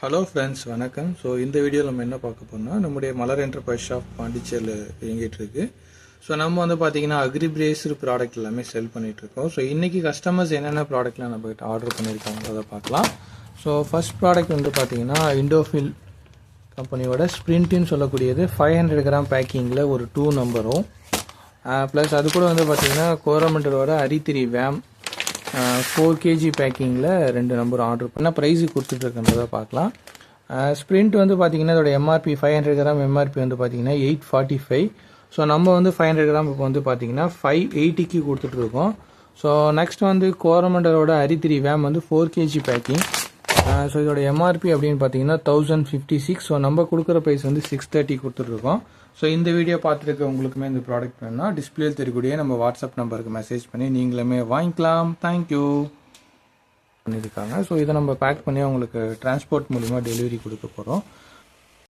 Hello friends வணக்கம். So இந்த வீடியோவில் நம்ம என்ன பார்க்க போனால் நம்முடைய மலர் என்டர்பிரைஸ் ஷாப் பாண்டிச்சேரியில் இயங்கிட்டு இருக்கு. ஸோ நம்ம வந்து பார்த்தீங்கன்னா அக்ரி பிரேஸ்டு ப்ராடக்ட் எல்லாமே செல் பண்ணிட்டு இருக்கோம். ஸோ இன்றைக்கி கஸ்டமர்ஸ் என்னென்ன ப்ராடக்ட்லாம் நம்ம கிட்ட ஆர்டர் பண்ணியிருக்காங்க பார்க்கலாம். ஸோ ஃபர்ஸ்ட் ப்ராடக்ட் வந்து பார்த்தீங்கன்னா இண்டோஃபில் கம்பெனியோட ஸ்ப்ரிண்ட்டுன்னு சொல்லக்கூடியது ஃபைவ் ஹண்ட்ரட் கிராம் பேக்கிங்கில் ஒரு டூ நம்பரும் ப்ளஸ் அது கூட வந்து பார்த்தீங்கன்னா கோரமண்டலோட அரித்திரி வேம் ஃபோர் கேஜி பேக்கிங்கில் ரெண்டு நம்பர் ஆர்டர் பண்ணால் ப்ரைஸு கொடுத்துட்ருக்கன்றதை பார்க்கலாம். ஸ்ப்ரிண்ட் வந்து பார்த்தீங்கன்னா இதோட MRP five hundred gram MRP வந்து பார்த்தீங்கன்னா எயிட் ஃபார்ட்டி ஃபைவ் ஸோ நம்ம வந்து ஃபைவ் ஹண்ட்ரட் கிராம் இப்போ வந்து பார்த்தீங்கன்னா ஃபைவ் எயிட்டிக்கு கொடுத்துட்ருக்கோம் ஸோ நெக்ஸ்ட் வந்து கோரமண்டலோட அரித்திரி வேம் வந்து ஃபோர் கேஜி பேக்கிங் ஸோ இதோட எம்ஆர்பி அப்படின்னு பார்த்தீங்கன்னா தௌசண்ட் ஃபிஃப்டி சிக்ஸ் ஸோ நம்ம கொடுக்குற ப்ரைஸ் வந்து சிக்ஸ் தேர்ட்டி கொடுத்துட்ருக்கோம். ஸோ இந்த வீடியோ பார்த்துருக்க உங்களுக்குமே இந்த ப்ராடக்ட் வேணும்னா டிஸ்பிளேல தெரியக்கூடிய நம்ம வாட்ஸ்அப் நம்பருக்கு மெசேஜ் பண்ணி நீங்களுமே வாங்கிக்கலாம். தேங்க்யூ பண்ணியிருக்காங்க ஸோ இதை நம்ம பேக் பண்ணி அவங்களுக்கு டிரான்ஸ்போர்ட் மூலிமா டெலிவரி கொடுக்க போகிறோம்